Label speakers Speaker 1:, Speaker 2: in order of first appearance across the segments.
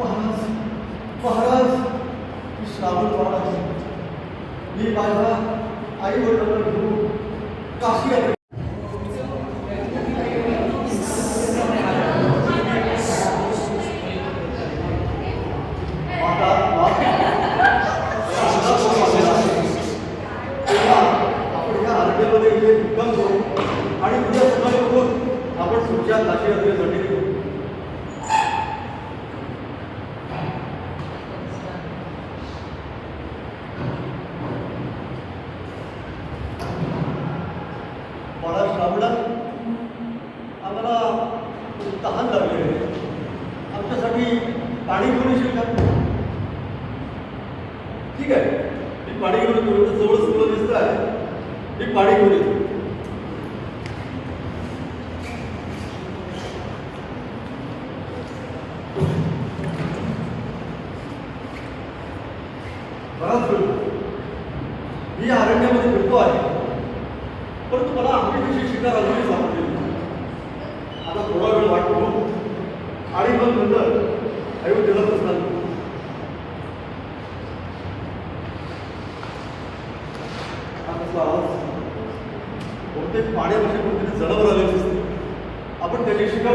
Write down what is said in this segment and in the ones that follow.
Speaker 1: महाराज महाराज मी श्रावण महाराज मी माझ्या आई वडिलांना घेऊन काशी यात्रे आपण इथे आणि उद्या सकाळी आपण पुढच्या काशी यात्रेसाठी निघू मला श्रावणात आम्हाला तहान लागली आहे आमच्यासाठी पाणी घेऊ येशील ठीक आहे. मी पाणी घेऊन येतो. इथं जवळ सगळं दिसत आहे. मी पाणी घेऊन येतो. बराच मी अरण्यामध्ये फिरतो आहे. परंतु मला आम्ही शिकार अजूनही सापडली आता थोडा वेळ वाटतो आणि मग नंतर अयोध्येला प्रस्थान करू. बहुतेक पाण्यापाशी कोणतरी जनावर आलेली दिसते आपण त्याची शिकार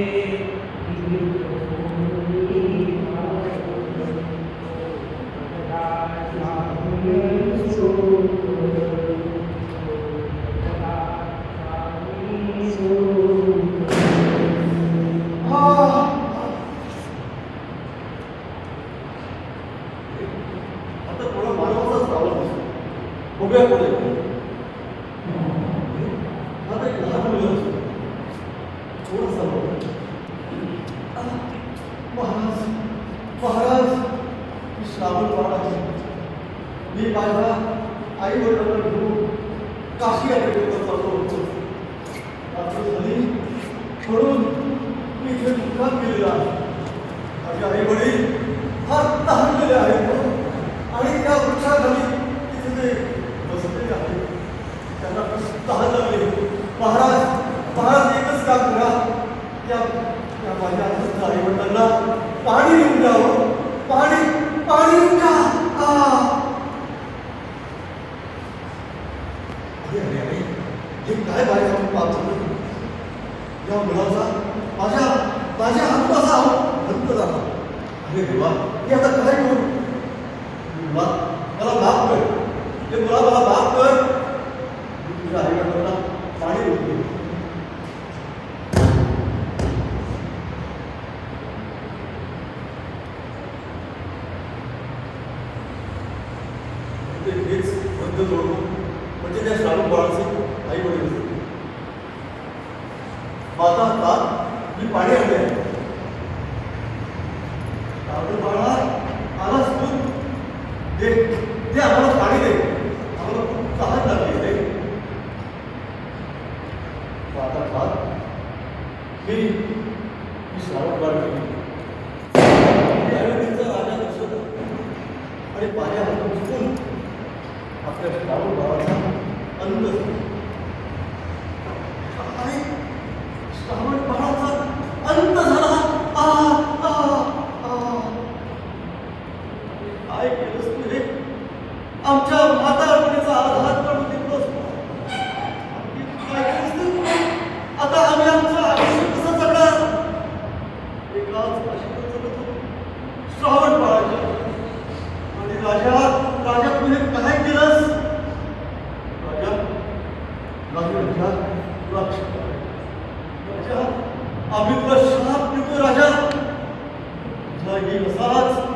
Speaker 1: आता थोडा मानवाचाच आवाज दिसतो बघूया पुढे आता एक लहान मुलगा दिसतो थोडासा बघू. आ, महाराज महाराज मी श्रावण महाराज मी माझ्या आई वडिलांना घेऊन काशी यात्रेकरता चाललो होतो. रात्र झाली. म्हणून मी इथे मुक्काम केलेला आहे. माझे आई वडील फार तहानलेले आहेत आणि त्या वृक्षाखाली तिथे ते बसलेले आहेत. त्यांना खूप तहान लागली. महाराज महाराज एकच काम करा. त्या माझ्या आई वडिलांना पाणी येऊन द्यावं. पाणी काय मुलाचा आता काय मला बाप कर. ते मला मला बाप कर. तुझ्या आई पाणी देतो ते हेच बंद जोडतो म्हणजे त्या श्रावण बाळाचे आई वडील असतील. माता का मी पाणी आणले श्रावण बाळा आलाच तू दे ते आम्हाला पाणी दे. आम्हाला खूप तहान लागली दे माता का मी मी श्रावण बाळ त्यावेळीचा राजा दशरथ आणि माझ्या आपल्या श्रावण अंत झाला. श्रावण बाळाचा अंत झाला. आ काय केलंस तू रे? आमच्या माता आधार काढून देतोस आणि काय केलंस तू? आता आम्ही आमचं आयुष्य कसं जगणार? एकाच जगत श्रावण बाळाच्या आणि राजा तुझे काय केलंस राजा राजा राजा लक्ष राजा आम्ही तुला शाप देतो राजा तुझा येईल असाच